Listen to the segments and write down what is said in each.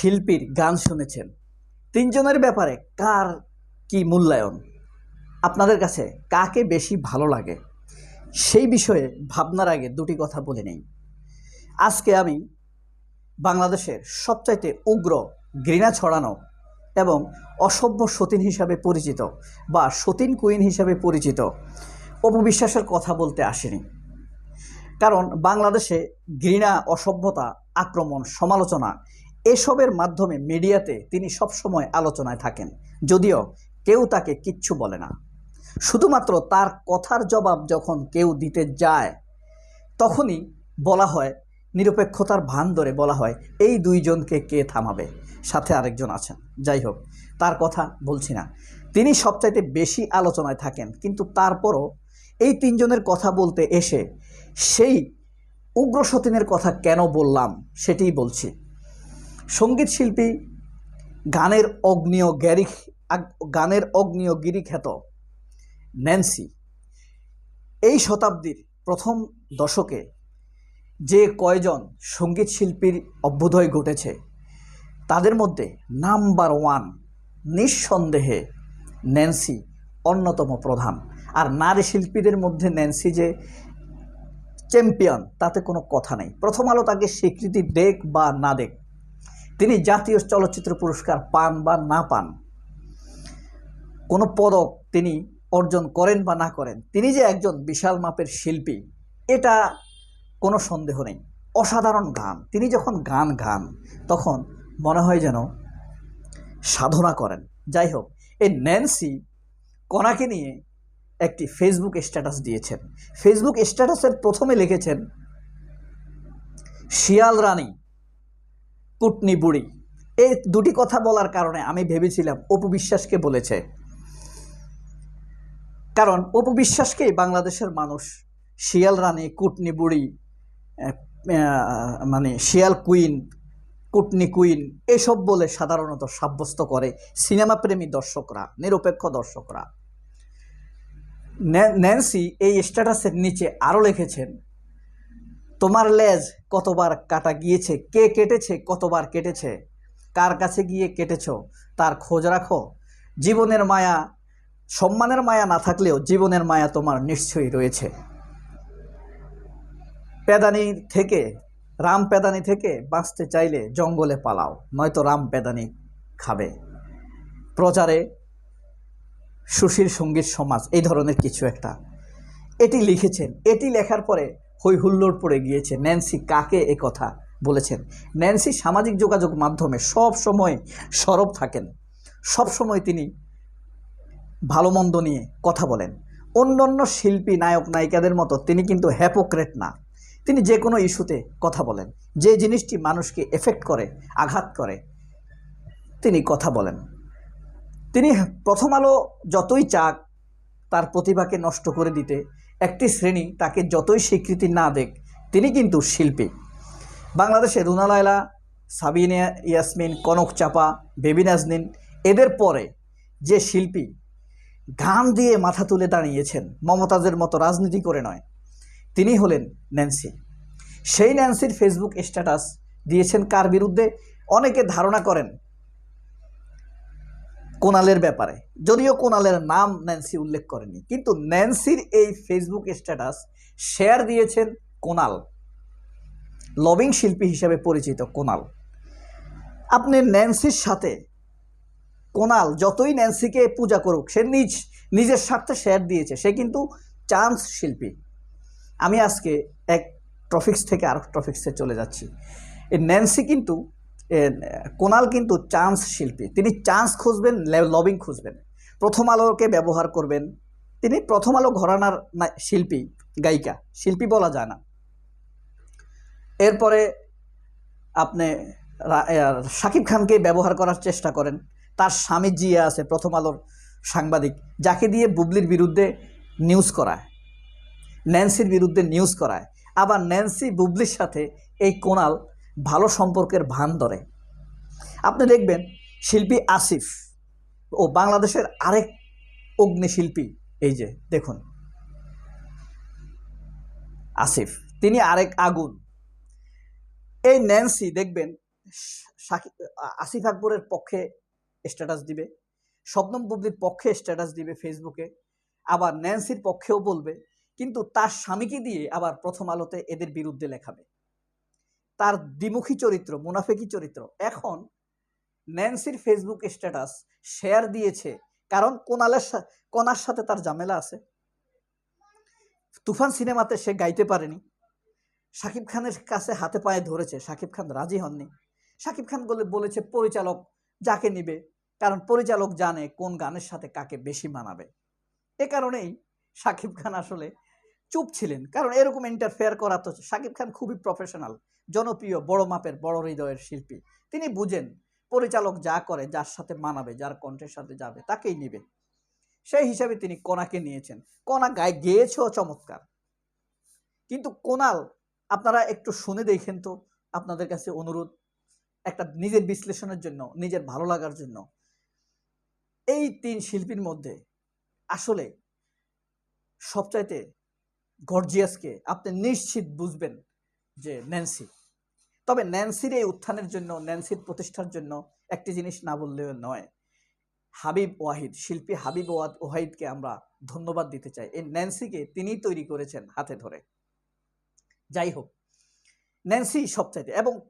শিল্পীর গান শুনেছেন। তিনজনের ব্যাপারে কার কি মূল্যায়ন? আপনাদের কাছে কাকে বেশি ভালো লাগে? সেই বিষয়ে ভাবনার আগে দুটি কথা বলে নেই। আজকে আমি বাংলাদেশের সবচাইতে উগ্র, ঘৃণা ছড়ানো এবং অসভ্য সতীন হিসাবে পরিচিত বা সতীন কুইন হিসাবে পরিচিত অপবিশ্বাসের কথা বলতে আসেনি। কারণ বাংলাদেশে ঘৃণা, অসভ্যতা, আক্রমণ, সমালোচনা এসবের মাধ্যমে মিডিয়াতে তিনি সবসময় আলোচনায় থাকেন, যদিও কেউ তাকে কিচ্ছু বলে না। শুধুমাত্র তার কথার জবাব যখন কেউ দিতে যায়, তখনই বলা হয়, নিরপেক্ষতার ভান ধরে বলা হয়, এই দুইজনকে কে থামাবে? সাথে আরেকজন আছেন। যাই হোক, তার কথা বলছি না। তিনি সবচাইতে বেশি আলোচনায় থাকেন, কিন্তু তারপরও এই তিনজনের কথা বলতে এসে সেই উগ্র সতীনের কথা কেন বললাম সেটিই বলছি। সংগীত শিল্পী গানের অগ্নিয় গ্যারি গানের অগ্নিয় গিরিখ্যাত ন্যান্সি। এই শতাব্দীর প্রথম দশকে যে কয়জন সংগীত শিল্পীর অভ্যুদয় ঘটেছে, তাদের মধ্যে নাম্বার ওয়ান নিঃসন্দেহে ন্যান্সি অন্যতম প্রধান। আর নারী শিল্পীদের মধ্যে ন্যান্সি যে চ্যাম্পিয়ন, তাতে কোনো কথা নেই। প্রথম আলো তাকে স্বীকৃতি দেখ বা না দেখ তিনি জাতীয় চলচ্চিত্র পুরস্কার পান বা না পান, কোনো পদক তিনি অর্জন করেন বা না করেন, তিনি যে একজন বিশাল মাপের শিল্পী, এটা কোনো সন্দেহ নেই। অসাধারণ গান। তিনি যখন গান গান, তখন মনে হয় যেন সাধনা করেন। যাই হোক এই ন্যান্সি কণাকে নিয়ে একটি ফেসবুক স্ট্যাটাস দিয়েছেন। ফেসবুক স্ট্যাটাসের প্রথমে লিখেছেন, শিয়াল রানী। কুটনি বুড়ি। এই দুটি কথা বলার কারণে আমি ভেবেছিলাম অপু বিশ্বাসকে বলেছে। কারণ অপু বিশ্বাসকেই বাংলাদেশের মানুষ শিয়াল রানী, কুটনি বুড়ি মানে শিয়াল কুইন, কুটনি কুইন, এসব বলে সাধারণত সাব্যস্ত করে সিনেমাপ্রেমী দর্শকরা, নিরপেক্ষ দর্শকরা। ন্যান্সি এই স্ট্যাটাসের নিচে আরও লিখেছেন তোমার লেজ কতবার কাটা গিয়েছে? কে কেটেছে? কতবার কেটেছে? কার কাছে গিয়ে কেটেছ? তার খোঁজ রাখো। জীবনের মায়া, সম্মানের মায়া না থাকলেও জীবনের মায়া তোমার নিশ্চয়ই রয়েছে। পেদানি থেকে, রাম পেদানি থেকে বাঁচতে চাইলে জঙ্গলে পালাও, নয়তো রাম পেদানি খাবে। প্রচারে সুশীল সংগীত সমাজ, এই ধরনের কিছু একটা। এটি লিখেছেন। এটি লেখার পরে হই হুল্লোড় পড়ে গিয়েছে। ন্যান্সি কাকে এ কথা বলেছেন? ন্যান্সি সামাজিক যোগাযোগ মাধ্যমে সব সময় সরব থাকেন। সব সময় তিনি ভালো মন্দ নিয়ে কথা বলেন। অন্য অন্য শিল্পী, নায়ক, নায়িকাদের মতো তিনি কিন্তু হ্যাপোক্রেট না। তিনি যে কোনো ইস্যুতে কথা বলেন। যে জিনিসটি মানুষকে এফেক্ট করে, আঘাত করে, তিনি কথা বলেন। তিনি প্রথম আলো যতই চাক, তার প্রতিভাকে নষ্ট করে দিতে একটি শ্রেণি তাকে যতই স্বীকৃতি না দেখ তিনি কিন্তু শিল্পী। বাংলাদেশে রুনা লায়লা, সাবিনা ইয়াসমিন, কনক চাপা, বেবি নাজনীন, এদের পরে যে শিল্পী গান দিয়ে মাথা তুলে দাঁড়িয়েছেন মমতাজের মতো রাজনীতি করে নয়, তিনি হলেন ন্যান্সি। সেই ন্যান্সির ফেসবুক স্ট্যাটাস দিয়েছেন কার বিরুদ্ধে? অনেকে ধারণা করেন কোনালের ব্যাপারে। যদিও কোনালের নাম ন্যান্সি উল্লেখ করেনি, কিন্তু ন্যান্সির এই ফেসবুক স্ট্যাটাস শেয়ার দিয়েছেন কোনাল, লবিং শিল্পী হিসেবে পরিচিত কোনাল। আপনি ন্যান্সির সাথে কোনাল যতই ন্যান্সিকে পূজা করুক, সে নিজ, নিজের স্বার্থে শেয়ার দিয়েছে, সে কিন্তু চান্স শিল্পী। আমি আজকে এক ট্রফিক্স থেকে আর ট্রফিক্সে চলে যাচ্ছি। এই ন্যান্সি কিন্তু কোনাল কিন্তু চান্স শিল্পী। তিনি চান্স খুঁজবেন লবিং খুঁজবেন। প্রথম আলোকে ব্যবহার করবেন। তিনি প্রথম আলো ঘরানার শিল্পী, গায়িকা। শিল্পী বলা যায় না। এরপরে আপনি শাকিব খানকে ব্যবহার করার চেষ্টা করেন। তার স্বামী জিয়া আছে, প্রথম আলোর সাংবাদিক। যাকে দিয়ে বুবলির বিরুদ্ধে নিউজ করায়। ন্যান্সির বিরুদ্ধে নিউজ করায়। আবার ন্যান্সি বুবলির সাথে এই কোনাল ভালো সম্পর্কের ভান ধরে। আপনি দেখবেন শিল্পী আসিফ ও বাংলাদেশের আরেক অগ্নিশিল্পী, এই যে, দেখুন। আসিফ, তিনি আরেক আগুন। এই ন্যান্সি, দেখবেন আসিফ আকবরের পক্ষে স্ট্যাটাস দিবে শবনম বুবলির পক্ষে স্ট্যাটাস দিবে ফেসবুকে আবার ন্যান্সির পক্ষেও বলবে, কিন্তু তার স্বামীকে দিয়ে আবার প্রথম আলোতে এদের বিরুদ্ধে লেখাবে। তার দ্বিমুখী চরিত্র, মুনাফেকি চরিত্র। এখন ন্যান্সির ফেসবুক স্ট্যাটাস শেয়ার দিয়েছে, কারণ কোনালের কোনার সাথে তার ঝামেলা আছে। তুফান সিনেমাতে সে গাইতে পারেনি। শাকিব খানের কাছে হাতে পায়ে ধরেছে, শাকিব খান রাজি হননি। শাকিব খান বলে, বলেছে, পরিচালক যাকে নিবে, কারণ পরিচালক জানে কোন গানের সাথে কাকে বেশি মানাবে। এ কারণেই শাকিব খান আসলে চুপ ছিলেন। কারণ এরকম ইন্টারফেয়ার করা তো শাকিব খান খুবই প্রফেশনাল জনপ্রিয়, বড় মাপের, বড় হৃদয়ের শিল্পী। তিনি বুঝেন, পরিচালক যা করে, যার সাথে মানাবে, যার কণ্ঠের সাথে যাবে, তাকেই নিবে। সেই হিসাবে তিনি কোনাকে নিয়েছেন। কোনা গায়ে গেয়েছেও চমৎকার। কিন্তু কোনাল, আপনারা একটু শুনে দেখেন তো, আপনাদের কাছে অনুরোধ, একটা নিজের বিশ্লেষণের জন্য, নিজের ভালো লাগার জন্য। এই তিন শিল্পীর মধ্যে আসলে সবচাইতে গর্জিয়াসকে আপনি নিশ্চিত বুঝবেন যে ন্যান্সি। তবে ন্যান্সির এই উত্থানের জন্য, ন্যান্সির প্রতিষ্ঠার জন্য একটি জিনিস না বললেও নয়। হাবিব ওয়াহিদ, শিল্পী হাবিব ওয়াদ ওয়াহিদকে আমরা ধন্যবাদ দিতে চাই। এই ন্যান্সিকে তিনিই তৈরি করেছেন হাতে ধরে। যাই হোক, ন্যান্সি সবচাইতে এবং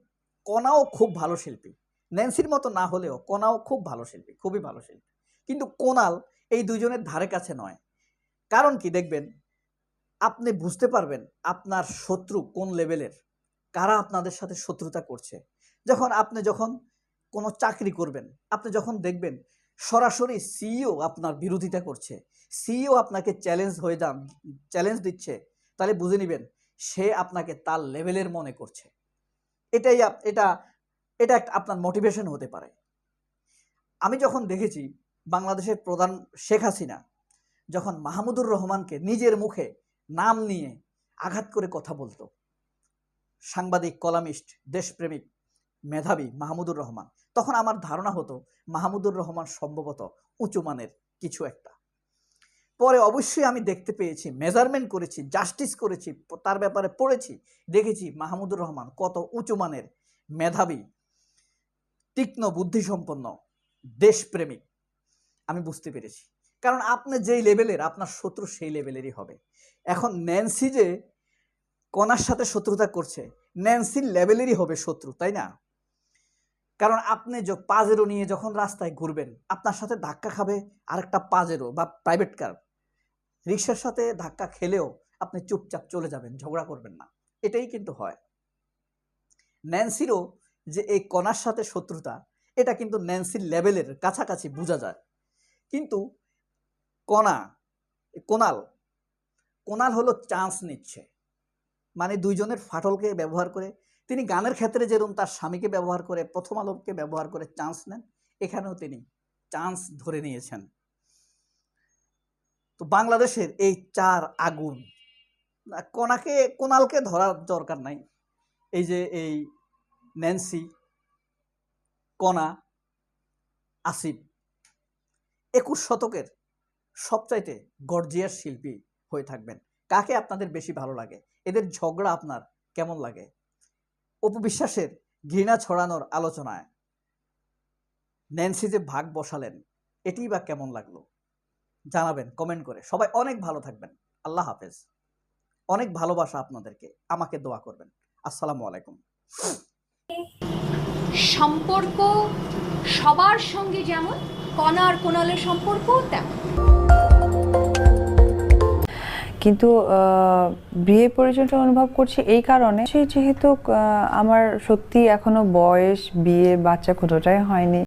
কণাও খুব ভালো শিল্পী। ন্যান্সির মতো না হলেও কণাও খুব ভালো শিল্পী, খুবই ভালো শিল্পী। কিন্তু কোনাল এই দুজনের ধারে কাছে নয়। কারণ কি দেখবেন? আপনি বুঝতে পারবেন আপনার শত্রু কোন লেভেলের, কারা আপনাদের সাথে শত্রুতা করছে। যখন আপনি যখন কোনো চাকরি করবেন, আপনি যখন দেখবেন সরাসরি সিইও আপনার বিরোধিতা করছে সিইও আপনাকে চ্যালেঞ্জ হয়ে যান চ্যালেঞ্জ দিচ্ছে, তাহলে বুঝে নেবেন সে আপনাকে তার লেভেলের মনে করছে। এটাই এটা এটা একটা আপনার মোটিভেশন হতে পারে। আমি যখন দেখেছি বাংলাদেশের প্রধান শেখ হাসিনা, যখন মাহমুদুর রহমানকে নিজের মুখে নাম নিয়ে আঘাত করে কথা বলতো। সাংবাদিক, কলামিস্ট, দেশপ্রেমিক, মেধাবী মাহমুদুর রহমান। তখন আমার ধারণা হতো, মাহমুদুর রহমান সম্ভবত উঁচু মানের কিছু একটা। পরে অবশ্যই আমি দেখতে পেয়েছি মেজারমেন্ট করেছি জাস্টিস করেছি, তার ব্যাপারে পড়েছি, দেখেছি মাহমুদুর রহমান কত উঁচু মানের মেধাবী, তীক্ষ্ণ বুদ্ধিসম্পন্ন দেশপ্রেমিক। আমি বুঝতে পেরেছি। কারণ আপনি যেই লেভেলের আপনার শত্রু সেই লেভেলেরই হবে। এখন ন্যান্সি যে কণার সাথে শত্রুতা করছে ন্যান্সির লেভেলেরই হবে শত্রু, তাই না? কারণ আপনি পাজেরো নিয়ে যখন রাস্তায় ঘুরবেন, আপনার সাথে ধাক্কা খাবে আরেকটা পাজেরো বা প্রাইভেট কার রিক্সার সাথে ধাক্কা খেলেও আপনি চুপচাপ চলে যাবেন, ঝগড়া করবেন না। এটাই কিন্তু হয়। ন্যান্সিরও যে এই কণার সাথে শত্রুতা, এটা কিন্তু ন্যান্সির লেভেলের কাছাকাছি বোঝা যায়। কিন্তু কণা কোনাল কোনাল হলো চান্স নিচ্ছে। মানে দুইজনের ফাটলকে ব্যবহার করে। তিনি গানের ক্ষেত্রে যেরকম তার স্বামীকে ব্যবহার করে প্রথম আলোকে ব্যবহার করে চান্স নেন এখানেও তিনি চান্স ধরে নিয়েছেন। তো বাংলাদেশের এই চার আগুন না, কোনাকে কোনালকে ধরার দরকার নাই। এই যে এই ন্যান্সি কণা আসিফ একুশ শতকের সবচাইতে গর্জিয়াস শিল্পী হয়ে থাকবেন। কাকে আপনাদের বেশি ভালো লাগে? এদের ঝগড়া আপনার কেমন লাগে? অপবিশ্বাসের ঘৃণা ছড়ানোর আলোচনায় ন্যান্সি যে ভাগ বসালেন এটিই বা কেমন লাগল? জানাবেন, কমেন্ট করে। সবাই অনেক ভালো থাকবেন। আল্লাহ হাফেজ। অনেক ভালোবাসা আপনাদেরকে। আমাকে দোয়া করবেন। আসসালামু আলাইকুম। সম্পর্ক সবার সঙ্গে যেমন কণা আর কোনালের সম্পর্ক তেমন। কিন্তু বিয়ে পরিচয়টা অনুভব করছি এই কারণে। সেই যেহেতু আমার সত্যি এখনও বয়স, বিয়ে, বাচ্চা কোনোটাই হয়নি।